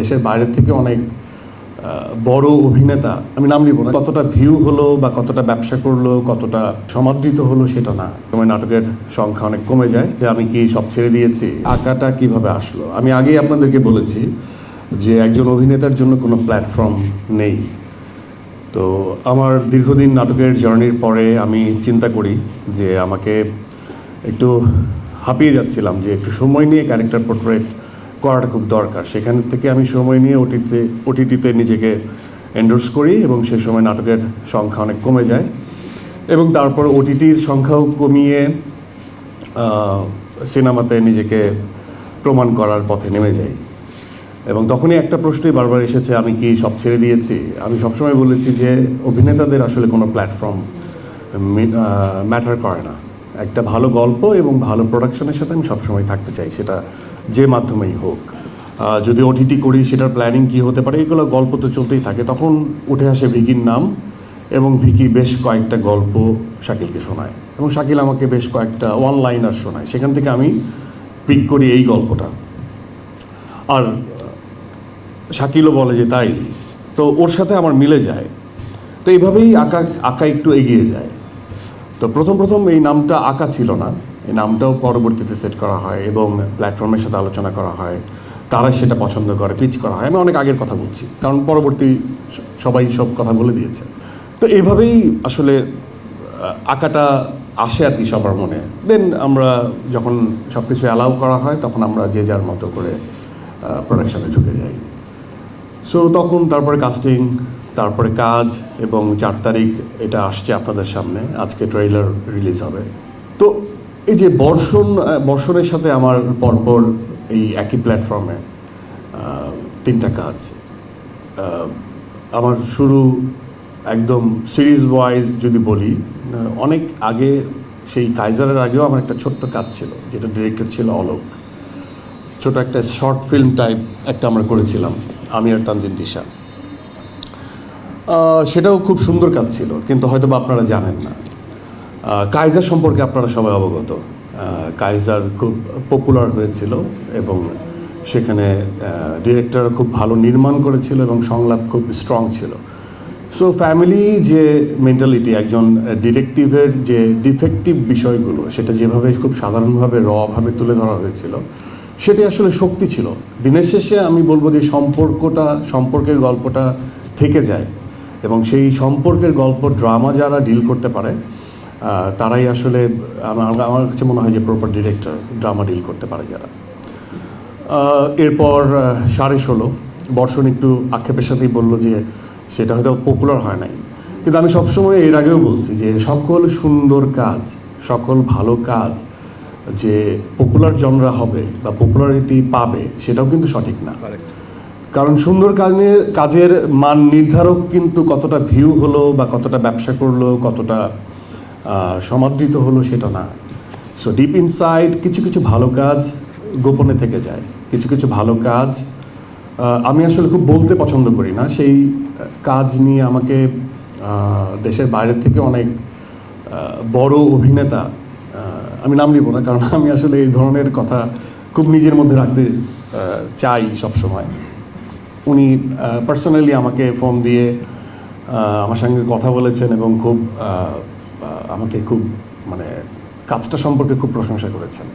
দেশের বাইরে থেকে অনেক বড় অভিনেতা, আমি নাম নিব না, কতটা ভিউ হলো বা কতটা ব্যবসা করল, কতটা সমাদৃত হলো সেটা না। সময় নাটকের সংখ্যা অনেক কমে যায়, যে আমি কি সব ছেড়ে দিয়েছি, আঁকাটা কীভাবে আসলো? আমি আগেই আপনাদেরকে বলেছি যে একজন অভিনেতার জন্য কোনো প্ল্যাটফর্ম নেই। তো আমার দীর্ঘদিন নাটকের জার্নির পরে আমি চিন্তা করি যে আমাকে একটু হাঁপিয়ে যাচ্ছিলাম, যে একটু সময় নিয়ে ক্যারেক্টার পোর্ট্রেট করাটা খুব দরকার। সেখান থেকে আমি সময় নিয়ে ওটিতে ওটিটিতে নিজেকে এন্ডোর্স করি এবং সে সময় নাটকের সংখ্যা অনেক কমে যায়। এবং তারপর ওটিটির সংখ্যাও কমিয়ে সিনেমাতে নিজেকে প্রমাণ করার পথে নেমে যাই। এবং তখনই একটা প্রশ্নই বারবার এসেছে, আমি কি সব ছেড়ে দিয়েছি? আমি সবসময় বলেছি যে, অভিনেতাদের আসলে কোনো প্ল্যাটফর্ম ম্যাটার করে না। একটা ভালো গল্প এবং ভালো প্রোডাকশনের সাথে আমি সবসময় থাকতে চাই, সেটা যে মাধ্যমেই হোক। যদি ওটিটি করি, সেটার প্ল্যানিং কি হতে পারে? এগুলো গল্প তো চলতেই থাকে। তখন উঠে আসে ভিকির নাম এবং ভিকি বেশ কয়েকটা গল্প শাকিলকে শোনায় এবং শাকিল আমাকে বেশ কয়েকটা ওয়ান শোনায়। সেখান থেকে আমি পিক করি এই গল্পটা। আর শাকিলও বলে যে, তাই? তো ওর সাথে আমার মিলে যায়। তো এইভাবেই আঁকা আঁকা একটু এগিয়ে যায়। তো প্রথম প্রথম এই নামটা আঁকা ছিল না। এই নামটাও পরবর্তীতে সেট করা হয় এবং প্ল্যাটফর্মের সাথে আলোচনা করা হয়। তারা সেটা পছন্দ করে পিচ করা হয়। আমি অনেক আগের কথা বলছি, কারণ পরবর্তী সবাই সব কথা বলে দিয়েছে। তো এভাবেই আসলে আঁকাটা আসে আর কি সবার মনে। দেন আমরা যখন সব কিছু অ্যালাউ করা হয়, তখন আমরা যে যার মতো করে প্রোডাকশানে ঢুকে যাই। সো তখন তারপরে কাস্টিং তারপরে কাজ এবং চার তারিখ এটা আসছে আপনাদের সামনে। আজকে ট্রেইলার রিলিজ হবে। তো এই যে বর্ষণ বর্ষণের সাথে আমার পরপর এই একই প্ল্যাটফর্মে তিনটা কাজ। আমার শুরু একদম সিরিজ ওয়াইজ যদি বলি অনেক আগে, সেই কাইজারের আগেও আমার একটা ছোট্ট কাজ ছিল, যেটা ডিরেক্টর ছিল অলোক। ছোট একটা শর্ট ফিল্ম টাইপ একটা আমরা করেছিলাম, আমি আর তানজিন দিশা। সেটাও খুব সুন্দর কাজ ছিল, কিন্তু হয়তো বা আপনারা জানেন না। কাইজার সম্পর্কে আপনারা সবাই অবগত। আহ, কাইজার খুব পপুলার হয়েছিল এবং সেখানে ডিরেক্টর খুব ভালো নির্মাণ করেছিল এবং সংলাপ খুব স্ট্রং ছিল। সো ফ্যামিলি যে মেন্টালিটি একজন ডিটেকটিভের যে ডিফেক্টিভ বিষয়গুলো সেটা যেভাবে খুব সাধারণভাবে রভাবে তুলে ধরা হয়েছিল সেটি আসলে শক্তি ছিল। দিনের শেষে আমি বলব যে সম্পর্কটা সম্পর্কের গল্পটা থেকে যায় এবং সেই সম্পর্কের গল্প ড্রামা যারা ডিল করতে পারে তারাই আসলে আমার কাছে মনে হয় যে প্রপার ডিরেক্টর ড্রামা ডিল করতে পারে যারা। এরপর সাড়ে ষোলো বর্ষণ একটু আক্ষেপের সাথেই বলল যে সেটা হয়তো পপুলার হয় নাই। কিন্তু আমি সবসময় এর আগেও বলছি যে সকল সুন্দর কাজ সকল ভালো কাজ যে পপুলার জনরা হবে বা পপুলারিটি পাবে সেটাও কিন্তু সঠিক না। কারণ সুন্দর কাজের কাজের মান নির্ধারক কিন্তু কতটা ভিউ হলো বা কতটা ব্যবসা করল কতটা সমাদৃত হলো সেটা না। সো ডিপ ইনসাইড কিছু কিছু ভালো কাজ গোপনে থেকে যায়। কিছু কিছু ভালো কাজ আমি আসলে খুব বলতে পছন্দ করি না। সেই কাজ নিয়ে আমাকে দেশের বাইরে থেকে অনেক বড় অভিনেতা আমি নাম নিব না, কারণ আমি আসলে এই ধরনের কথা খুব নিজের মধ্যে রাখতে চাই সবসময়। উনি পার্সোনালি আমাকে ফোন দিয়ে আমার সঙ্গে কথা বলেছেন এবং খুব আমাকে খুব মানে কাজটা সম্পর্কে খুব প্রশংসা করেছেন।